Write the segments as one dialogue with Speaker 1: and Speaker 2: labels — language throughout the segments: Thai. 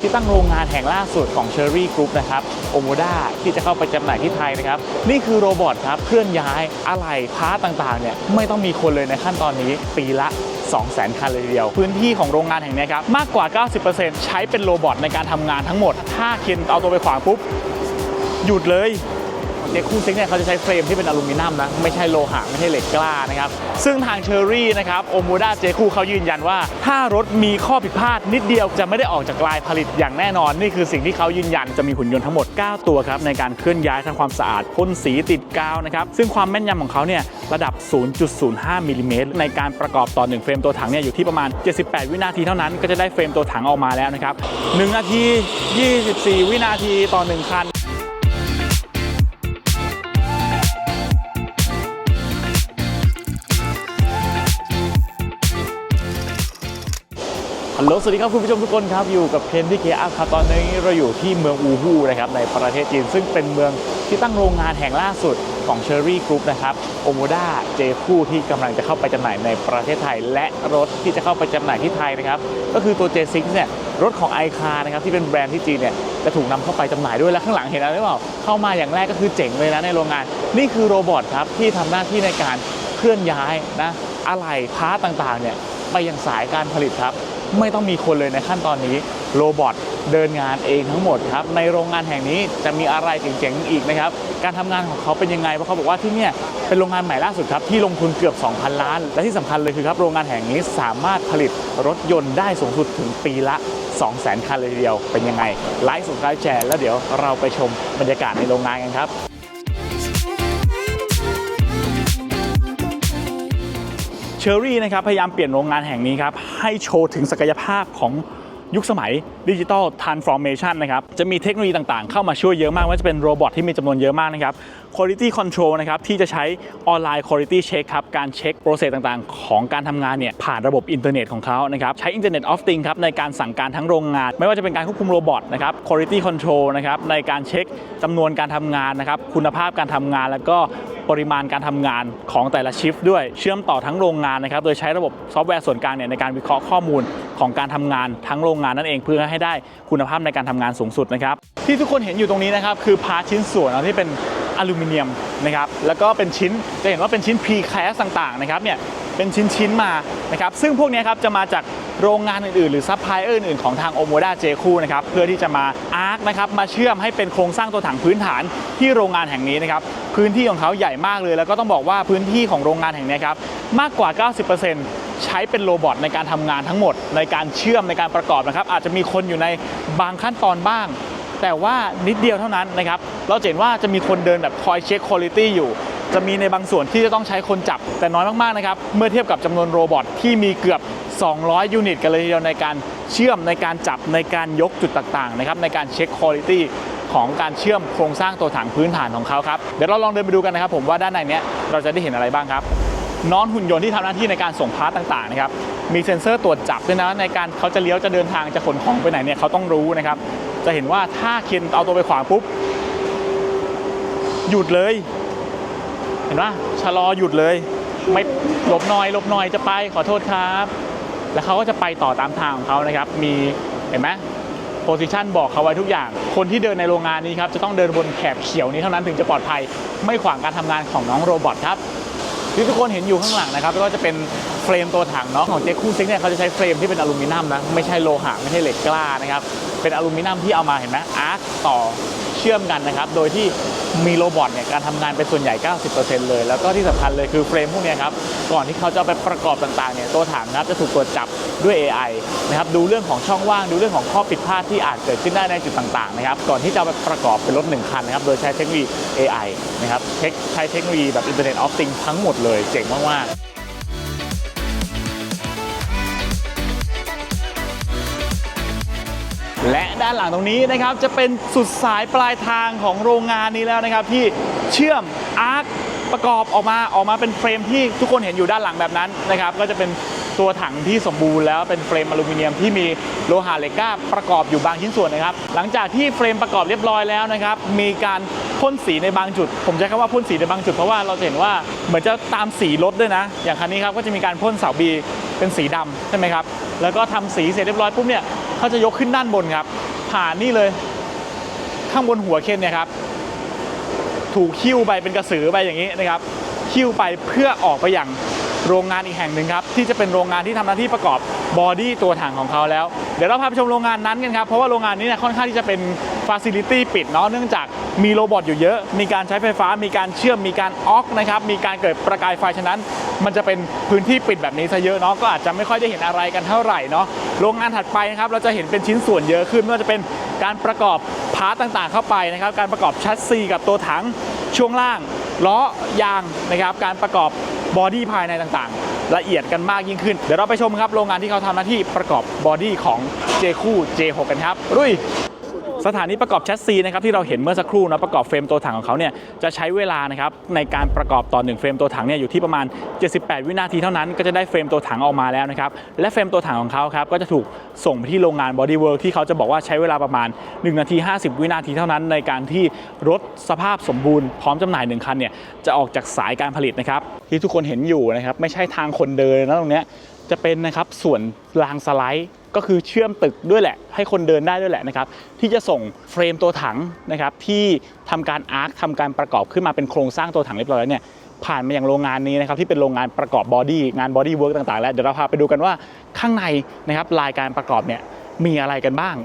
Speaker 1: ที่ตั้งโรงงานแห่งล่าสุดของ Cherry Group นะครับโอโมด้าที่จะเข้าไปจำหน่ายที่ไทยนะครับ นี่คือโรบอทครับ เคลื่อนย้ายอะไหล่พาร์ตต่างๆเนี่ยไม่ต้องมีคนเลยในขั้นตอนนี้ปีละ 200,000 คันเลยทีเดียว พื้นที่ของโรงงานแห่งนี้ครับ มากกว่า 90%ใช้เป็นโรบอทในการทำงานทั้งหมด ถ้าเคนเอาตัวไปขวางปุ๊บ หยุดเลย เด็กคู่ซิงเนี่ยเขาจะใช้เฟรมที่เป็นอลูมิเนียมนะ ไม่ใช่โลหะไม่ใช่เหล็กกล้านะครับ ซึ่งทางเชอรี่นะครับโอมูด้าเจคู่เขายืนยันว่า ถ้ารถมีข้อผิดพลาดนิดเดียวจะไม่ได้ออกจากลายผลิตอย่างแน่นอน นี่คือสิ่งที่เขายืนยันจะมีหุ่นยนต์ทั้งหมด 9 ตัวครับในการเคลื่อนย้ายทำความสะอาดพ่นสีติดกาวนะครับซึ่งความแม่นยำของเขาเนี่ยระดับ 0.05มิลลิเมตรในการประกอบต่อ1เฟรมตัวถังเนี่ยอยู่ที่ประมาณ 78 วินาทีเท่านั้นก็จะได้เฟรมตัวถังออกมาแล้วนะครับ1นาที 24 วินาทีต่อ 1 คัน ฮัลโหลสวัสดีครับคุณผู้ชมทุกคนครับอยู่กับเคนที่เคอัพครับตอนนี้เราอยู่ที่เมืองอูฮูนะครับในประเทศจีน ซึ่งเป็นเมืองที่ตั้งโรงงานแห่งล่าสุดของ Cherry Group นะครับโอโมด้าเจคู่ที่กำลังจะเข้าไปจำหน่ายในประเทศไทย และรถที่จะเข้าไปจำหน่ายที่ไทยนะครับก็คือตัว J6 เนี่ยรถของไอคานะครับที่เป็นแบรนด์ที่จีนเนี่ยจะถูกนำเข้าไปจำหน่ายด้วยและข้างหลังเห็นอะไรหรือเปล่าเข้ามาอย่างแรกก็คือเจ๋งเลยนะในโรงงาน นี่คือโรบอทครับที่ทำหน้าที่ในการเคลื่อนย้ายนะอะไหล่พาร์ตต่างๆเนี่ยไปยังสายการผลิตครับ ไม่ต้องมีคนเลยในขั้นตอนนี้โรบอทเดินงานเองทั้งหมดครับในโรงงานแห่งนี้จะมีอะไรเจ๋งๆอีกนะครับการทำงานของเขาเป็นยังไงเพราะเขาบอกว่าที่เนี่ยเป็นโรงงานใหม่ล่าสุดครับที่ลงทุนเกือบ 2,000 ล้าน และที่สำคัญเลยคือครับโรงงานแห่งนี้สามารถผลิตรถยนต์ได้สูงสุดถึงปีละ 200,000 คันเลยทีเดียวเป็นยังไงไลฟ์สุดท้ายแชร์แล้วเดี๋ยวเราไปชมบรรยากาศในโรงงานกันครับ เชอรี่นะครับพยายามเปลี่ยนโรงงานแห่งนี้ครับให้โชว์ถึงศักยภาพของยุคสมัยดิจิ t a ลทรานส์ฟอร์เมชันนะครับจะมีเทคโนโลยีต่างๆ เข้ามาช่วยเยอะมากว่าจะเป็นโรบอทที่มีจำนวนเยอะมากนะครับ Quality Control นะครับที่จะใช้ออนไลน์ Quality Check ครับการเช็คโปรเซสต่างๆ ของการทำงานเนี่ยผ่านระบบอินเทอร์เน็ตของเขานะครับใช้ Internet of Things ครับในการสั่งการทั้งโรงงาน ไม่ว่าจะเป็นการควบคุมโรบอทนะครับ Quality Control นะครับในการเช็คจำนวนการทำงานนะครับคุณภาพการทำงานแล้วก็ ปริมาณการทำงานของแต่ละชิฟต์ด้วยเชื่อมต่อทั้งโรงงานนะครับโดยใช้ระบบซอฟต์แวร์ส่วนกลางเนี่ยในการวิเคราะห์ข้อมูลของการทำงานทั้งโรงงานนั่นเองเพื่อให้ได้คุณภาพในการทำงานสูงสุดนะครับที่ทุกคนเห็นอยู่ตรงนี้นะครับคือพาชิ้นส่วนที่เป็นอลูมิเนียมนะครับแล้วก็เป็นชิ้นจะเห็นว่าเป็นชิ้น pre-cast ต่างๆนะครับเนี่ยเป็นชิ้นๆมานะครับซึ่งพวกนี้ครับจะมาจาก โรงงานอื่นๆ หรือซัพพลายเออร์อื่นๆของทางโอโมดาเจคูนะครับเพื่อที่จะมาอาร์คนะครับมาเชื่อมให้เป็นโครงสร้างตัวถังพื้นฐานที่โรงงานแห่งนี้นะครับพื้นที่ของเขาใหญ่มากเลย แล้วก็ต้องบอกว่าพื้นที่ของโรงงานแห่งนี้ครับมากกว่า 90%ใช้เป็นโรบอทในการทำงานทั้งหมด ในการเชื่อมในการประกอบนะครับอาจจะมีคนอยู่ในบางขั้นตอนบ้างแต่ว่านิดเดียวเท่านั้นนะครับ เราเห็นว่าจะมีคนเดินแบบคอยเช็คคุณภาพอยู่ จะมีในบางส่วนที่จะต้องใช้คนจับแต่น้อยมากๆนะครับ เมื่อเทียบกับจำนวนโรบอทที่มีเกือบ 200 ยูนิตกันเลยทีเดียวในการเชื่อมในการจับในการยกจุดต่างๆนะครับในการเช็คคุณภาพของการเชื่อมโครงสร้างตัวถังพื้นฐานของเขาครับเดี๋ยวเราลองเดินไปดูกันนะครับ ผมว่าด้านในเนี้ยเราจะได้เห็นอะไรบ้างครับน้อนหุ่นยนต์ที่ทำหน้าที่ในการส่งพาร์ตต่างๆนะครับมีเซ็นเซอร์ตรวจจับด้วยนะในการเขาจะเลี้ยวจะเดินทางจะขนของไปไหนเนี่ยเขาต้องรู้นะครับ จะเห็นว่าถ้าเคนเอาตัวไปขวางปุ๊บหยุดเลย เห็นปะชะลอหยุดเลย ไม่หลบหน่อยหลบหน่อยจะไปขอโทษครับ แล้วเขาก็จะไปต่อตามทางของเขานะครับ มีเห็นไหมโพซิชันบอกเขาไว้ทุกอย่าง คนที่เดินในโรงงานนี้ครับจะต้องเดินบนแถบเขียวนี้เท่านั้นถึงจะปลอดภัย ไม่ขวางการทำงานของน้องโรบอทครับที่ทุกคนเห็นอยู่ข้างหลังนะครับก็จะเป็นเฟรมตัวถังเนาะของเจคูซิงเนี่ยเขาจะใช้เฟรมที่เป็นอลูมิเนียมนะไม่ใช่โลหะไม่ใช่เหล็กกล้านะครับเป็นอลูมิเนียมที่เอามาเห็นไหมอาร์คต่อ เชื่อมกันนะครับ โดยที่มีโรบอทเนี่ยการทำงานเป็นส่วนใหญ่ 90%เลย แล้วก็ที่สำคัญเลยคือเฟรมพวกนี้ครับ ก่อนที่เขาจะเอาไปประกอบต่างๆเนี่ยตัวถังนะครับจะถูกตรวจจับด้วย AI นะครับดูเรื่องของช่องว่างดูเรื่องของข้อผิดพลาดที่อาจเกิดขึ้นได้ในจุดต่างๆนะครับก่อนที่จะไปประกอบเป็นรถหนึ่งคันนะครับโดยใช้เทคโนโลยี AI นะครับใช้เทคโนโลยีแบบ Internet of Things ทั้งหมดเลยเจ๋งมากๆ และด้านหลังตรงนี้นะครับจะเป็นสุดสายปลายทางของโรงงานนี้แล้วนะครับ ที่เชื่อมอาร์คประกอบออกมาออกมาเป็นเฟรมที่ทุกคนเห็นอยู่ด้านหลังแบบนั้นนะครับ ก็จะเป็นตัวถังที่สมบูรณ์แล้วเป็นเฟรมอลูมิเนียมที่มีโลหะเหล็กกล้าประกอบอยู่บางชิ้นส่วนนะครับ หลังจากที่เฟรมประกอบเรียบร้อยแล้วนะครับ มีการพ่นสีในบางจุด ผมใช้คำว่าพ่นสีในบางจุดเพราะว่าเราจะเห็นว่าเหมือนจะตามสีรถด้วยนะ อย่างคันนี้ครับก็จะมีการพ่นเสาบี เป็นสีดำใช่ไหมครับ แล้วก็ทำสีเสร็จเรียบร้อยปุ๊บเนี่ยเขาจะยกขึ้นด้านบนครับ ผ่านนี่เลย ข้างบนหัวเคนเนี่ยครับ ถูกคิ้วไปเป็นกระสือไปอย่างนี้นะครับคิ้วไปเพื่อออกไปอย่างโรงงานอีกแห่งหนึ่งครับ ที่จะเป็นโรงงานที่ทำหน้าที่ประกอบบอดี้ตัวถังของเขาแล้ว เดี๋ยวเราพาไปชมโรงงานนั้นกันครับ เพราะว่าโรงงานนี้เนี่ยค่อนข้างที่จะเป็นฟ a ซิลิตี้ปิดเนาะเนื่องจาก มีโรบอทอยู่เยอะ มีการใช้ไฟฟ้า มีการเชื่อม มีการออกนะครับ มีการเกิดประกายไฟฉะนั้น มันจะเป็นพื้นที่ปิดแบบนี้ซะเยอะเนาะ ก็อาจจะไม่ค่อยได้เห็นอะไรกันเท่าไหร่เนาะ โรงงานถัดไปนะครับ เราจะเห็นเป็นชิ้นส่วนเยอะขึ้นไม่ว่าจะเป็นการประกอบพาร์ตต่างๆ เข้าไปนะครับ การประกอบชัสซีกับตัวถัง ช่วงล่าง ล้อยางนะครับ การประกอบบอดี้ภายในต่างๆ ละเอียดกันมากยิ่งขึ้น เดี๋ยวเราไปชมครับโรงงานที่เขาทำหน้าที่ประกอบบอดี้ของ J คู่ J6 กันครับรุ่ย สถานีประกอบแชสซีนะครับที่เราเห็นเมื่อสักครู่นะประกอบเฟรมตัวถังของเขาเนี่ยจะใช้เวลานะครับในการประกอบต่อหนึ่งเฟรมตัวถังเนี่ยอยู่ที่ประมาณ 78 วินาทีเท่านั้น ก็จะได้เฟรมตัวถังออกมาแล้วนะครับและเฟรมตัวถังของเขาครับก็จะถูกส่งไปที่โรงงาน Body Work ที่เขาจะบอกว่าใช้เวลาประมาณ 1 นาที 50 วินาทีเท่านั้น ในการที่รถสภาพสมบูรณ์พร้อมจำหน่ายหนึ่งคันเนี่ยจะออกจากสายการผลิตนะครับที่ทุกคนเห็นอยู่นะครับไม่ใช่ทางคนเดินนะตรงเนี้ยจะเป็นนะครับส่วนรางสไลด์ ก็คือเชื่อมตึกด้วยแหละ ให้คนเดินได้ด้วยแหละนะครับ ที่จะส่งเฟรมตัวถังนะครับที่ทำการอาร์คทำการประกอบขึ้นมาเป็นโครงสร้างตัวถังเรียบร้อยแล้วเนี่ยผ่านมาอย่างโรงงานนี้นะครับที่เป็นโรงงานประกอบบอดี้งานบอดี้เวิร์กต่างๆ แล้วเดี๋ยวเราพาไปดูกันว่าข้างในนะครับลายการประกอบเนี่ย มีอะไรกันบ้าง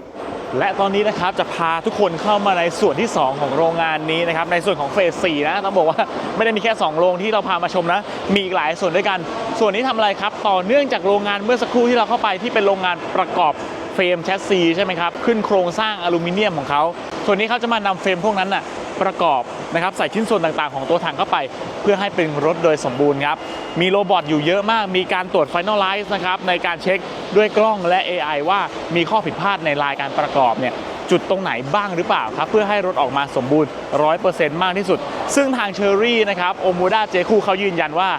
Speaker 1: และตอนนี้นะครับจะพาทุกคนเข้ามาในส่วนที่ 2 ของโรงงานนี้นะครับในส่วนของเฟส4นะต้องบอกว่าไม่ได้มีแค่ 2 โรงที่เราพามาชมนะ มีอีกหลายส่วนด้วยกัน ส่วนนี้ทำอะไรครับ ต่อเนื่องจากโรงงานเมื่อสักครู่ที่เราเข้าไปที่เป็นโรงงานประกอบเฟรมแชสซีใช่ไหมครับขึ้นโครงสร้างอลูมิเนียมของเขา ส่วนนี้เขาจะมานำเฟรมพวกนั้นน่ะประกอบนะครับใส่ชิ้นส่วนต่างๆ ของตัวถังเข้าไป เพื่อให้เป็นรถโดยสมบูรณ์ครับ มีโรบอทอยู่เยอะมาก มีการตรวจ Finalize นะครับในการเช็คด้วยกล้องและ AI ว่ามีข้อผิดพลาดในลายการประกอบเนี่ยจุดตรงไหนบ้างหรือเปล่าครับ เพื่อให้รถออกมาสมบูรณ์ 100%มากที่สุด ซึ่งทางเชอรี่นะครับโอมูด้าเจคูเขายืนยันว่า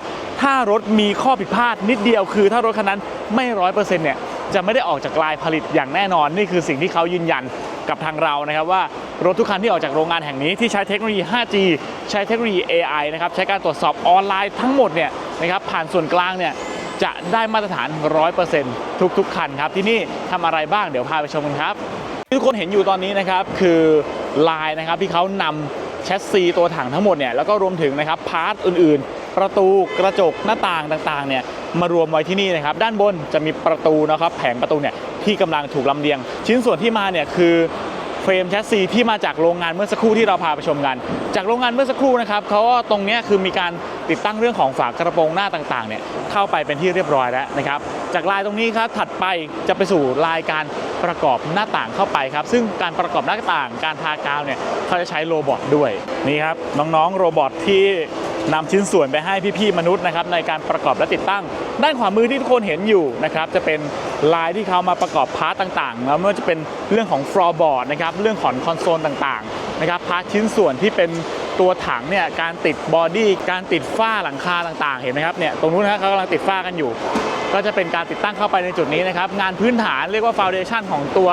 Speaker 1: ถ้ารถมีข้อผิดพลาดนิดเดียวคือ ถ้ารถคันนั้นไม่ร้อยเปอร์เซ็นต์เนี่ยจะไม่ได้ออกจากลายผลิตอย่างแน่นอน นี่คือสิ่งที่เขายืนยัน กับทางเรานะครับว่ารถทุกคันที่ออกจากโรงงานแห่งนี้ที่ใช้เทคโนโลยี 5G ใช้เทคโนโลยี AI นะครับใช้การตรวจสอบออนไลน์ทั้งหมดเนี่ยนะครับผ่านส่วนกลางเนี่ยจะได้มาตรฐาน 100%ทุก ๆ คันครับ ที่นี่ทำอะไรบ้างเดี๋ยวพาไปชมกันครับที่ทุกคนเห็นอยู่ตอนนี้นะครับ คือลายนะครับที่เขานำแชสซีตัวถังทั้งหมดเนี่ยแล้วก็รวมถึงนะครับพาร์ทอื่นๆ ประตูกระจกหน้าต่างต่างๆเนี่ยมารวมไว้ที่นี่นะครับ ด้านบนจะมีประตูนะครับแผงประตูเนี่ยที่กำลังถูกลำเลียง ชิ้นส่วนที่มาเนี่ยคือเฟรมแชสซีที่มาจากโรงงานเมื่อสักครู่ที่เราพาไปชมกัน จากโรงงานเมื่อสักครู่นะครับเขาก็ตรงเนี้ยคือมีการติดตั้งเรื่องของฝากระโปรงหน้าต่างๆเนี่ยเข้าไปเป็นที่เรียบร้อยแล้วนะครับ จากลายตรงนี้ครับถัดไปจะไปสู่ลายการประกอบหน้าต่างเข้าไปครับ ซึ่งการประกอบหน้าต่าง การทากาวเนี่ยเขาจะใช้โรบอทด้วยนี่ครับน้องๆโรบอทที่ นำชิ้นส่วนไปให้พี่ๆมนุษย์นะครับในการประกอบและติดตั้ง ด้านขวามือที่ทุกคนเห็นอยู่นะครับจะเป็นลายที่เขามาประกอบพาร์ตต่างๆ แล้วไม่ว่าจะเป็นเรื่องของฟลอร์บอร์ดนะครับเรื่องของคอนโซลต่างๆนะครับพาร์ทชิ้นส่วนที่เป็นตัวถังเนี่ยการติดบอดี้การติดฝ้าหลังคาต่างๆ เห็นไหมครับเนี่ยตรงนู้นนะเขากำลังติดฝ้ากันอยู่ ก็จะเป็นการติดตั้งเข้าไปในจุดนี้นะครับงานพื้นฐานเรียกว่าฟ u n เดชันของตัว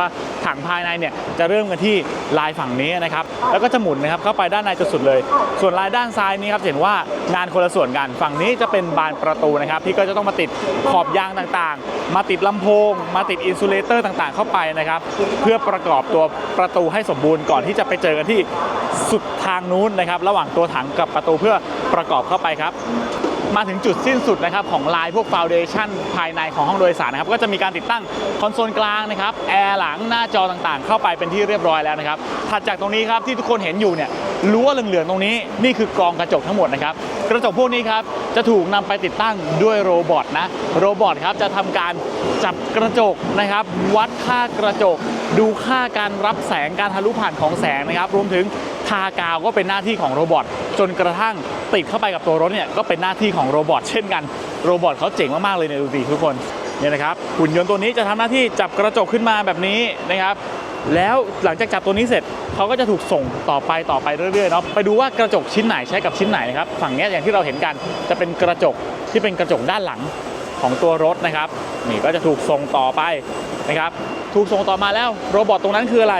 Speaker 1: ถังภายในเนี่ยจะเริ่มกันที่ลายฝั่งนี้นะครับแล้วก็จะหมุนนะครับเข้าไปด้านในจนสุดเลย ส่วนลายด้านซ้ายนี้ครับเห็นว่างานคนละส่วนกันฝั่งนี้จะเป็นบานประตูนะครับที่ก็จะต้องมาติดขอบยางต่างๆ มาติดลำโพง มาติดอินซูเลเตอร์ต่างๆ เข้าไปนะครับเพื่อประกอบตัวประตูให้สมบูรณ์ก่อนที่จะไปเจอกันที่สุดทางนู้นนะครับระหว่างตัวถังกับประตูเพื่อประกอบเข้าไปครับ มาถึงจุดสิ้นสุดนะครับของลายพวกฟ u n เดชันภายในของห้องโดยสารนะครับก็จะมีการติดตั้งคอนโซลกลางนะครับแอร์หลังหน้าจอต่างๆ เข้าไปเป็นที่เรียบร้อยแล้วนะครับถัดจากตรงนี้ครับที่ทุกคนเห็นอยู่เนี่ยรั้วเหลืองๆตรงนี้นี่คือกรองกระจกทั้งหมดนะครับกระจกพวกนี้ครับจะถูกนำไปติดตั้งด้วยโรบอทนะโรบอทครับจะทำการจับกระจกนะครับวัดค่ากระจก ดูค่าการรับแสงการทะลุผ่านของแสงนะครับ รวมถึงทากาวก็เป็นหน้าที่ของโรบอทจนกระทั่งติดเข้าไปกับตัวรถเนี่ยก็เป็นหน้าที่ของโรบอทเช่นกันโรบอทเขาเจ๋งมากๆเลยเนี่ยดูสิทุกคนเนี่ยนะครับหุ่นยนต์ตัวนี้จะทำหน้าที่จับกระจกขึ้นมาแบบนี้นะครับแล้วหลังจากจับตัวนี้เสร็จเขาก็จะถูกส่งต่อไปต่อไปเรื่อยๆเนาะไปดูว่ากระจกชิ้นไหนใช้กับชิ้นไหนนะครับฝั่งนี้อย่างที่เราเห็นกันจะเป็นกระจกที่เป็นกระจกด้านหลังของตัวรถนะครับนี่ก็จะถูกส่งต่อไปนะครับ ถูกส่งต่อมาแล้วโรบอทตรงนั้นคืออะไร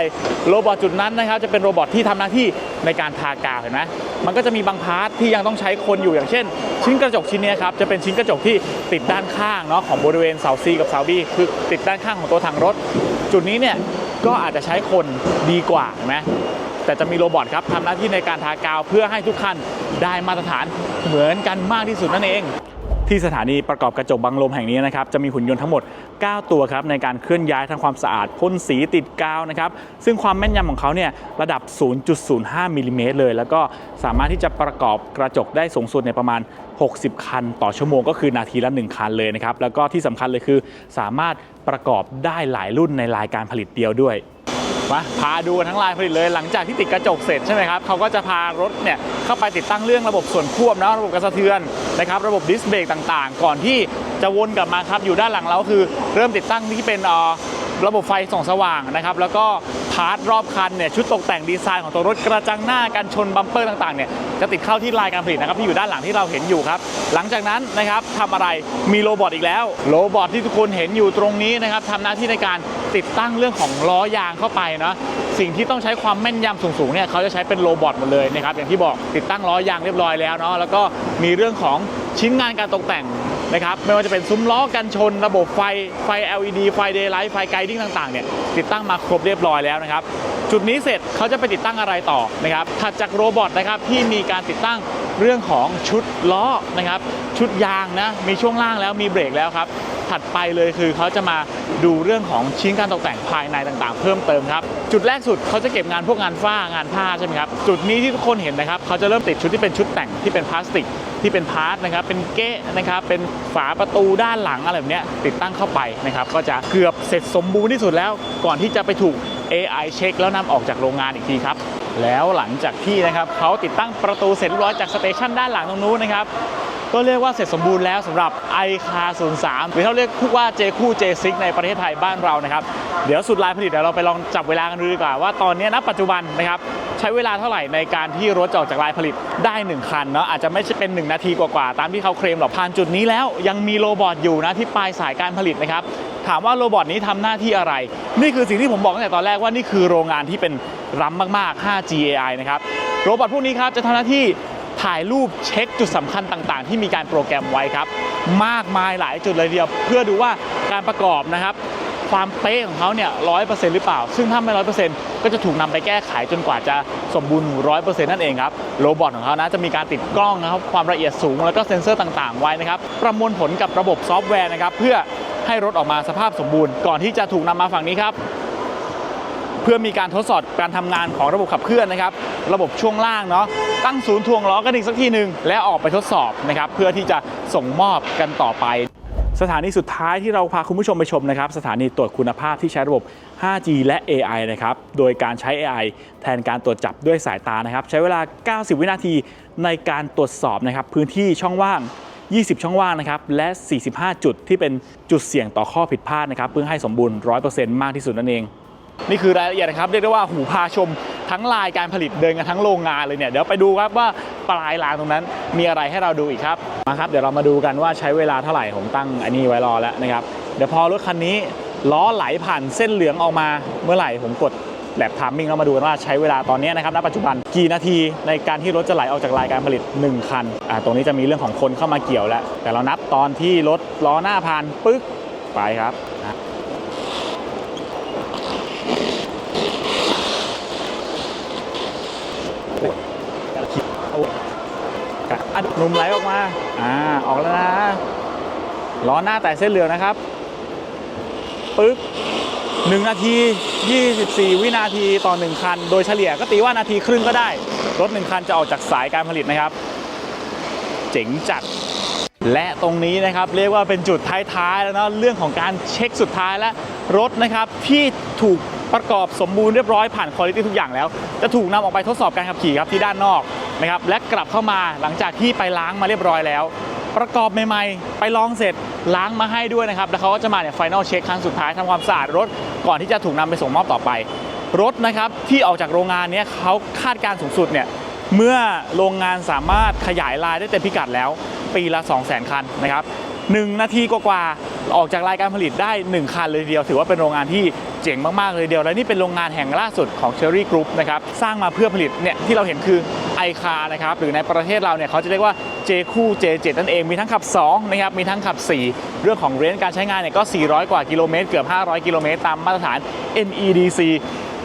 Speaker 1: โรบอทจุดนั้นนะครับจะเป็นโรบอทที่ทำหน้าที่ในการทากาวเห็นไหมมันก็จะมีบางพาร์ทที่ยังต้องใช้คนอยู่อย่างเช่น ชิ้นกระจกชิ้นนี้ครับจะเป็นชิ้นกระจกที่ติดด้านข้างเนาะของบริเวณเสา C กับเสา B คือติดด้านข้างของตัวถังรถ จุดนี้เนี่ยก็อาจจะใช้คนดีกว่าเห็นไหมแต่จะมีโรบอทครับทำหน้าที่ในการทากาวเพื่อให้ทุกคันได้มาตรฐานเหมือนกันมากที่สุดนั่นเอง ที่สถานีประกอบกระจกบังลมแห่งนี้นะครับจะมีหุ่นยนต์ทั้งหมด 9 ตัวครับในการเคลื่อนย้ายทำความสะอาดพ่นสีติดกาวนะครับซึ่งความแม่นยำของเขาเนี่ยระดับ 0.05มิลลิเมตรเลย แล้วก็สามารถที่จะประกอบกระจกได้สูงสุดในประมาณ 60 คัน ต่อชั่วโมงก็คือนาทีละ 1 คันเลยนะครับแล้วก็ที่สำคัญเลยคือสามารถประกอบได้หลายรุ่นในรายการผลิตเดียวด้วย มาพาดูกันทั้งลายผลิตเลยหลังจากที่ติดกระจกเสร็จใช่ไหมครับเขาก็จะพารถเนี่ยเข้าไปติดตั้งเรื่องระบบส่วนควบนะระบบกระสะเทือนนะครับระบบดิสเบรกต่างๆ ก่อนที่จะวนกลับมาครับอยู่ด้านหลังเราคือเริ่มติดตั้งที่เป็นออ ระบบไฟส่องสว่างนะครับแล้วก็พาร์ทรอบคันเนี่ยชุดตกแต่งดีไซน์ของตัวรถกระจังหน้ากันชนบัมเปอร์ต่างๆเนี่ยจะติดเข้าที่ลายการผลิตนะครับที่อยู่ด้านหลังที่เราเห็นอยู่ครับหลังจากนั้นนะครับทำอะไรมีโรบอทอีกแล้วโรบอทที่ทุกคนเห็นอยู่ตรงนี้นะครับทำหน้าที่ในการติดตั้งเรื่องของล้อยางเข้าไปเนาะสิ่งที่ต้องใช้ความแม่นยำสูงๆเนี่ยเขาจะใช้เป็นโรบอทหมดเลยนะครับอย่างที่บอกติดตั้งล้อยางเรียบร้อยแล้วเนาะแล้วก็มีเรื่องของชิ้นงานการตกแต่ง นะครับไม่ว่าจะเป็นซุ้มล้อกันชน ระบบไฟไฟ LED ไฟ Daylight ไฟไกดิ้งต่างๆเนี่ยติดตั้งมาครบเรียบร้อยแล้วนะครับจุดนี้เสร็จเขาจะไปติดตั้งอะไรต่อนะครับถัดจากโรบอทนะครับที่มีการติดตั้งเรื่องของชุดล้อนะครับชุดยางนะมีช่วงล่างแล้วมีเบรกแล้วครับถัดไปเลยคือเขาจะมาดูเรื่องของชิ้นการตกแต่งภายในต่างๆ เพิ่มเติมครับ จุดแรกสุดเขาจะเก็บงานพวกงานฝ้างานผ้าใช่ไหมครับจุดนี้ที่ทุกคนเห็นนะครับเขาจะเริ่มติดชุดที่เป็นชุดแต่งที่เป็นพลาสติก ที่เป็นพาร์ทนะครับเป็นเก๊ะนะครับเป็นฝาประตูด้านหลังอะไรแบบนี้ติดตั้งเข้าไปนะครับก็จะเกือบเสร็จสมบูรณ์ที่สุดแล้ว ก่อนที่จะไปถูก AI เช็คแล้วนำออกจากโรงงานอีกทีครับแล้วหลังจากที่นะครับเขาติดตั้งประตูเสร็จเรียบร้อยจากสเตชันด้านหลังตรงนู้นนะครับก็เรียกว่าเสร็จสมบูรณ์แล้วสำหรับ i c a r 03หรือเขาเรียกว่า J คู่ J6 ในประเทศไทยบ้านเรานะครับ เดี๋ยวสุดลายผลิตเดี๋ยวเราไปลองจับเวลากันดูดีกว่าว่าตอนนี้ณปัจจุบันนะครับ ช้เวลาเท่าไหร่ในการที่รถจะออกจากลายผลิตได้ 1 คันเนาะอาจจะไม่ใช่เป็น 1 นาทีกว่าๆ ตามที่เขาเคลมหรอกผ่านจุดนี้แล้ว ยังมีโรบอทอยู่นะที่ปลายสายการผลิตนะครับ ถามว่าโรบอทนี้ทำหน้าที่อะไร นี่คือสิ่งที่ผมบอกตั้งแต่ตอนแรกว่านี่คือโรงงานที่เป็นล้ำมากๆ 5G AI นะครับโรบอทพวกนี้ครับจะทำหน้าที่ถ่ายรูปเช็คจุดสำคัญต่างๆ ที่มีการโปรแกรมไว้ครับ มากมายหลายจุดเลยเดียว เพื่อดูว่าการประกอบนะครับ ความเป๊ะของเขาเนี่ยร้อยเปอร์เซ็นต์หรือเปล่า ซึ่งถ้าไม่ร้อยเปอร์เซ็นต์ก็จะถูกนำไปแก้ไขจนกว่าจะสมบูรณ์ร้อยเปอร์เซ็นต์นั่นเองครับโรบอทของเขานะจะมีการติดกล้องนะครับความละเอียดสูงแล้วก็เซ็นเซอร์ต่างๆ ไว้นะครับประมวลผลกับระบบซอฟต์แวร์นะครับเพื่อให้รถออกมาสภาพสมบูรณ์ ก่อนที่จะถูกนำมาฝั่งนี้ครับเพื่อมีการทดสอบการทำงานของระบบขับเคลื่อนนะครับ ระบบช่วงล่างเนาะตั้งศูนย์ทวงล้อกันอีกสักทีหนึ่งแล้วออกไปทดสอบนะครับ เพื่อที่จะส่งมอบกันต่อไป สถานีสุดท้ายที่เราพาคุณผู้ชมไปชมนะครับ สถานีตรวจคุณภาพที่ใช้ระบบ 5G และ AI นะครับ โดยการใช้ AI แทนการตรวจจับด้วยสายตานะครับ ใช้เวลา 90 วินาทีในการตรวจสอบนะครับ พื้นที่ช่องว่าง 20 ช่องว่างนะครับ และ 45 จุดที่เป็นจุดเสี่ยงต่อข้อผิดพลาดนะครับ เพื่อให้สมบูรณ์ 100%มากที่สุดนั่นเอง นี่คือรายละเอียดนะครับเรียกได้ว่าหูพาชมทั้งลายการผลิตเดินกันทั้งโรงงานเลยเนี่ยเดี๋ยวไปดูครับว่าปลายลางตรงนั้นมีอะไรให้เราดูอีกครับมาครับเดี๋ยวเรามาดูกันว่าใช้เวลาเท่าไหร่ผมตั้งอันนี้ไว้รอแล้วนะครับเดี๋ยวพอรถคันนี้ล้อไหลผ่านเส้นเหลืองออกมาเมื่อไหร่ผมกดแลบทามมิ่งแล้วมาดูกันว่าใช้เวลาตอนนี้นะครับณปัจจุบันกี่นาทีในการที่รถจะไหลออกจากรายการผลิต 1 คันอ่าตรงนี้จะมีเรื่องของคนเข้ามาเกี่ยวแล้ว แต่เรานับตอนที่รถล้อหน้าผ่านปึ๊กไปครับ กัดอัดนุ่มไหลออกมา อ่า ออกแล้วนะ ล้อหน้าแต่เส้นเหลืองนะครับ ปึ๊กหนึ่งนาที 24 วินาทีต่อ 1 คัน โดยเฉลี่ยก็ตีว่านาทีครึ่งก็ได้ รถ 1 คันจะออกจากสายการผลิตนะครับ เจ๋งจัด และตรงนี้นะครับ เรียกว่าเป็นจุดท้ายๆแล้วเนาะเรื่องของการเช็คสุดท้ายและรถนะครับที่ถูกประกอบสมบูรณ์เรียบร้อยผ่านคุณภาพทุกอย่างแล้ว จะถูกนำออกไปทดสอบการขับขี่ครับที่ด้านนอก นะครับและกลับเข้ามาหลังจากที่ไปล้างมาเรียบร้อยแล้ว ประกอบใหม่ๆ ไปลองเสร็จล้างมาให้ด้วยนะครับ แล้วเขาก็จะมาเนี่ยไฟนอลเช็คครั้งสุดท้ายทำความสะอาดรถก่อนที่จะถูกนำไปส่งมอบต่อไป รถนะครับที่ออกจากโรงงานเนี้ยเขาคาดการณ์สูงสุดเนี่ยเมื่อโรงงานสามารถขยายลายได้เต็มพิกัดแล้ว ปีละ 2 0 0 0 0 0 คันนะครับ 1 นาทีกว่าๆออกจากรายการผลิตได้ 1 คันเลยเดียว ถือว่าเป็นโรงงานที่เจ๋งมาก ๆ เลยเดียว และนี่เป็นโรงงานแห่งล่าสุดของ Cherry Group นะครับ สร้างมาเพื่อผลิตเนี่ยที่เราเห็นคือไอคานะครับ หรือในประเทศเราเนี่ยเขาจะเรียกว่า J คู่ J7 นั่นเอง มีทั้งขับ 2 นะครับ มีทั้งขับ 4 เรื่องของเรนจ์การใช้งานเนี่ยก็ 400 กว่ากิโลเมตร เกือบ 500 กิโลเมตรตามมาตรฐาน NEDC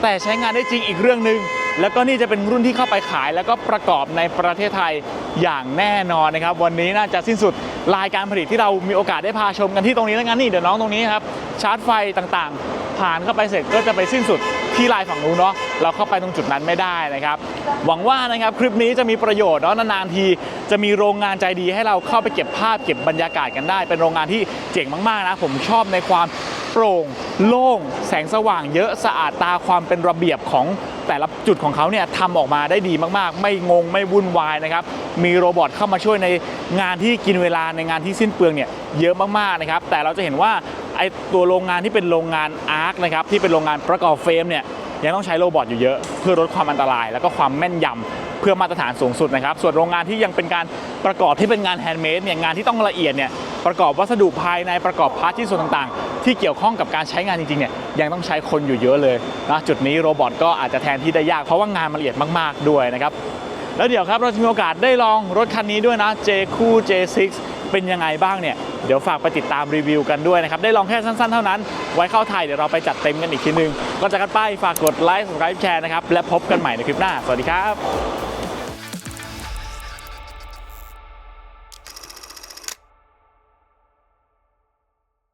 Speaker 1: แต่ใช้งานได้จริงอีกเรื่องหนึ่งแล้วก็นี่จะเป็นรุ่นที่เข้าไปขายแล้วก็ประกอบในประเทศไทยอย่างแน่นอนนะครับ วันนี้น่าจะสิ้นสุด รายการผลิตที่เรามีโอกาสได้พาชมกันที่ตรงนี้แล้วกันนี่เดี๋ยวน้องตรงนี้ครับชาร์จไฟต่างๆ ผ่านเข้าไปเสร็จก็จะไปสิ้นสุดที่ลายฝั่งนู้นเนาะเราเข้าไปตรงจุดนั้นไม่ได้นะครับ หวังว่านะครับคลิปนี้จะมีประโยชน์เนาะนานๆทีจะมีโรงงานใจดีให้เราเข้าไปเก็บภาพเก็บบรรยากาศกันได้ เป็นโรงงานที่เจ๋งมากๆนะผมชอบในความโปร่งโล่ง แสงสว่างเยอะสะอาดตาความเป็นระเบียบของ แต่ละจุดของเขาเนี่ยทำออกมาได้ดีมากๆ ไม่งงไม่วุ่นวายนะครับ มีโรบอทเข้ามาช่วยในงานที่กินเวลาในงานที่สิ้นเปลืองเนี่ยเยอะมากๆนะครับ แต่เราจะเห็นว่าไอตัวโรงงานที่เป็นโรงงานอาร์คนะครับที่เป็นโรงงานประกอบเฟรมเนี่ยยังต้องใช้โรบอทอยู่เยอะ เพื่อลดความอันตราย แล้วก็ความแม่นยำ เพื่อมาตรฐานสูงสุดนะครับ ส่วนโรงงานที่ยังเป็นการประกอบที่เป็นงานแฮนด์เมดเนี่ยงานที่ต้องละเอียดเนี่ยประกอบวัสดุภายในประกอบพาร์ทที่ส่วนต่างๆ ที่เกี่ยวข้องกับการใช้งานจริงๆเนี่ยยังต้องใช้คนอยู่เยอะเลยนะจุดนี้โรบอทก็อาจจะแทนที่ได้ยากเพราะว่างานมันละเอียดมากๆด้วยนะครับแล้วเดี๋ยวครับเราจะมีโอกาสได้ลองรถคันนี้ด้วยนะ J คู่ J6 เป็นยังไงบ้างเนี่ยเดี๋ยวฝากไปติดตามรีวิวกันด้วยนะครับ ได้ลองแค่สั้นๆเท่านั้น ไว้เข้าไทยเดี๋ยวเราไปจัดเต็มกันอีกทีนึง ก็จะกันไปฝากกดไลค์ subscribe แชร์นะครับ และพบกันใหม่ในคลิปหน้า สวัสดีครับ